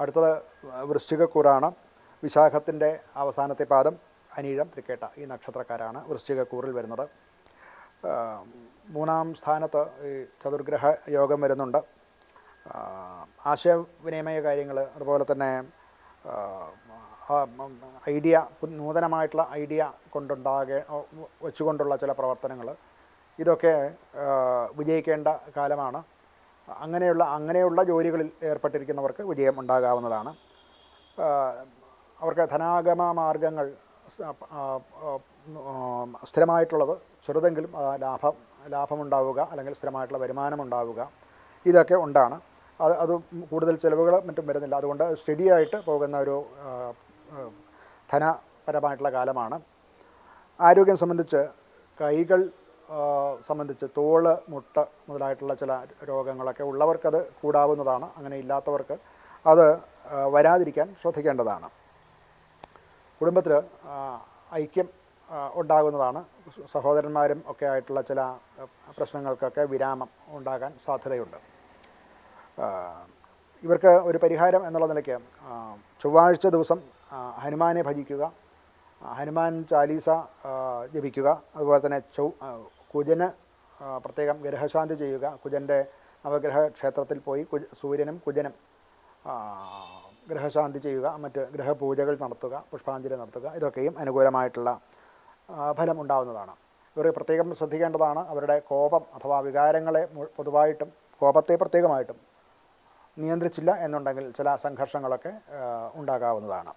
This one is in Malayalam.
അടുത്തത് വൃശ്ചികക്കൂറാണ്. വിശാഖത്തിന്റെ അവസാനത്തെ പാദം അനീഴം തൃക്കേട്ട ഈ നക്ഷത്രക്കാരാണ് വൃശ്ചികക്കൂറിൽ വരുന്നത്. മൂന്നാം സ്ഥാനത്ത് ഈ ചതുർഗ്രഹ യോഗം വരുന്നുണ്ട്. ആശയവിനിമയ കാര്യങ്ങൾ അതുപോലെ തന്നെ ഐഡിയ നൂതനമായിട്ടുള്ള ഐഡിയ കൊണ്ടുണ്ടാകെ വെച്ചുകൊണ്ടുള്ള ചില പ്രവർത്തനങ്ങൾ ഇതൊക്കെ വിജയിക്കേണ്ട കാലമാണ്. അങ്ങനെയുള്ള അങ്ങനെയുള്ള ജോലികളിൽ ഏർപ്പെട്ടിരിക്കുന്നവർക്ക് വിജയം ഉണ്ടാകാവുന്നതാണ്. അവർക്ക് ധനാഗമ മാർഗങ്ങൾ സ്ഥിരമായിട്ടുള്ളത് ചെറുതെങ്കിലും ലാഭം ലാഭമുണ്ടാവുക അല്ലെങ്കിൽ സ്ഥിരമായിട്ടുള്ള വരുമാനം ഉണ്ടാവുക ഇതൊക്കെ ഉണ്ടാണ്. അത് അത് കൂടുതൽ ചിലവുകൾ മറ്റും വരുന്നില്ല. അതുകൊണ്ട് സ്റ്റഡി ആയിട്ട് പോകുന്ന ഒരു ധനപരമായിട്ടുള്ള കാലമാണ്. ആരോഗ്യം സംബന്ധിച്ച് കൈകൾ സംബന്ധിച്ച് തോൾ മുട്ട മുതലായിട്ടുള്ള ചില രോഗങ്ങളൊക്കെ ഉള്ളവർക്കത് കൂടാവുന്നതാണ്. അങ്ങനെ ഇല്ലാത്തവർക്ക് അത് വരാതിരിക്കാൻ ശ്രദ്ധിക്കേണ്ടതാണ്. കുടുംബത്തിൽ ഐക്യം ഉണ്ടാകുന്നതാണ്. സഹോദരന്മാരും ഒക്കെ ആയിട്ടുള്ള ചില പ്രശ്നങ്ങൾക്കൊക്കെ വിരാമം ഉണ്ടാകാൻ സാധ്യതയുണ്ട്. ഇവർക്ക് ഒരു പരിഹാരം എന്നുള്ള നിലയ്ക്ക് ചൊവ്വാഴ്ച ദിവസം ഹനുമാനെ ഭജിക്കുക ഹനുമാൻ ചാലീസ ജപിക്കുക അതുപോലെ തന്നെ കുജന് പ്രത്യേകം ഗ്രഹശാന്തി ചെയ്യുക. കുജന്റെ നവഗ്രഹ ക്ഷേത്രത്തിൽ പോയി കുജ സൂര്യനും കുജനും ഗ്രഹശാന്തി ചെയ്യുക. മറ്റ് ഗ്രഹപൂജകൾ നടത്തുക പുഷ്പാഞ്ജലി നടത്തുക. ഇതൊക്കെയും അനുകൂലമായിട്ടുള്ള ഫലം ഉണ്ടാകുന്നതാണ് ഇവർ പ്രത്യേകം ശ്രദ്ധിക്കേണ്ടതാണ് അവരുടെ കോപം അഥവാ വികാരങ്ങളെ പൊതുവായിട്ടും കോപത്തെ പ്രത്യേകമായിട്ടും നിയന്ത്രിച്ചില്ല എന്നുണ്ടെങ്കിൽ ചില സംഘർഷങ്ങളൊക്കെ ഉണ്ടാകാവുന്നതാണ്.